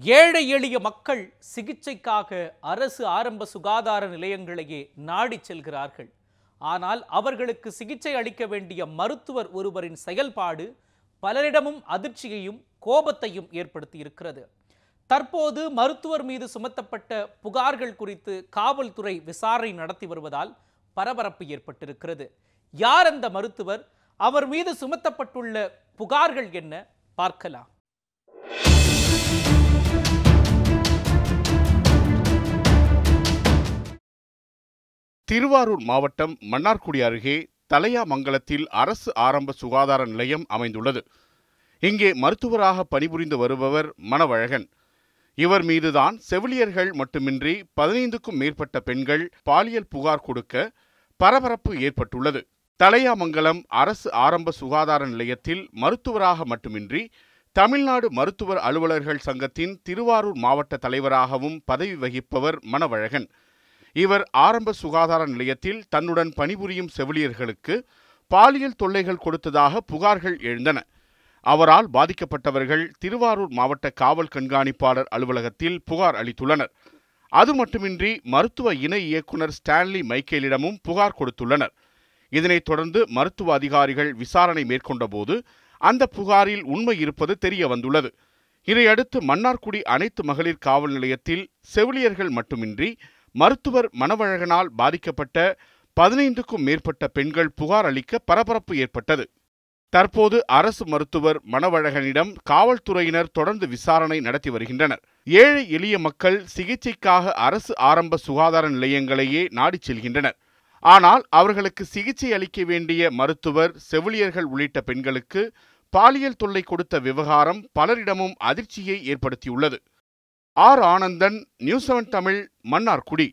ஏழை எளிய மக்கள் சிகிச்சைக்காக அரசு ஆரம்ப சுகாதார நிலையங்களையே நாடிச் செல்கிறார்கள். ஆனால் அவர்களுக்கு சிகிச்சை அளிக்க வேண்டிய மருத்துவர் ஒருவரின் செயல்பாடு பலரிடமும் அதிர்ச்சியையும் கோபத்தையும் ஏற்படுத்தி இருக்கிறது தற்போது மருத்துவர் மீது சுமத்தப்பட்ட புகார்கள் குறித்து காவல்துறை விசாரணை நடத்தி வருவதால் பரபரப்பு ஏற்பட்டிருக்கிறது. யார் அந்த மருத்துவர்? அவர் மீது சுமத்தப்பட்டுள்ள புகார்கள் என்ன? பார்க்கலாம். திருவாரூர் மாவட்டம் மன்னார்குடி அருகே தலையாமங்கலத்தில் அரசு ஆரம்ப சுகாதார நிலையம் அமைந்துள்ளது. இங்கே மருத்துவராக பணிபுரிந்து வருபவர் மணவழகன். இவர் மீதுதான் செவிலியர்கள் மட்டுமின்றி பதினைந்துக்கும் மேற்பட்ட பெண்கள் பாலியல் புகார் கொடுக்க பரபரப்பு ஏற்பட்டுள்ளது. தலையாமங்கலம் அரசு ஆரம்ப சுகாதார நிலையத்தில் மருத்துவராக மட்டுமின்றி தமிழ்நாடு மருத்துவர் அலுவலர்கள் சங்கத்தின் திருவாரூர் மாவட்ட தலைவராகவும் பதவி வகிப்பவர் மணவழகன். இவர் ஆரம்ப சுகாதார நிலையத்தில் தன்னுடன் பணிபுரியும் செவிலியர்களுக்கு பாலியல் தொல்லைகள் கொடுத்ததாக புகார்கள் எழுந்தன. அவரால் பாதிக்கப்பட்டவர்கள் திருவாரூர் மாவட்ட காவல் கண்காணிப்பாளர் அலுவலகத்தில் புகார் அளித்துள்ளனர். அது மட்டுமின்றி மருத்துவ இணை இயக்குனர் ஸ்டான்லி மைக்கேலிடமும் புகார் கொடுத்துள்ளனர். இதனைத் தொடர்ந்து மருத்துவ அதிகாரிகள் விசாரணை மேற்கொண்டபோது அந்த புகாரில் உண்மை இருப்பது தெரிய வந்துள்ளது. இதையடுத்து மன்னார்குடி அனைத்து மகளிர் காவல் நிலையத்தில் செவிலியர்கள் மட்டுமின்றி மருத்துவர் மணவழகனால் பாதிக்கப்பட்ட பதினைந்துக்கும் மேற்பட்ட பெண்கள் புகார் அளிக்க பரபரப்பு ஏற்பட்டது. தற்போது அரசு மருத்துவர் மணவழகனிடம் காவல்துறையினர் தொடர்ந்து விசாரணை நடத்தி வருகின்றனர். ஏழை எளிய மக்கள் சிகிச்சைக்காக அரசு ஆரம்ப சுகாதார நிலையங்களையே நாடிச் செல்கின்றனர். ஆனால் அவர்களுக்கு சிகிச்சை அளிக்க வேண்டிய மருத்துவர் செவிலியர்கள் உள்ளிட்ட பெண்களுக்கு பாலியல் தொல்லை கொடுத்த விவகாரம் பலரிடமும் அதிர்ச்சியை ஏற்படுத்தியுள்ளது. R Anandan news seven Tamil Mannargudi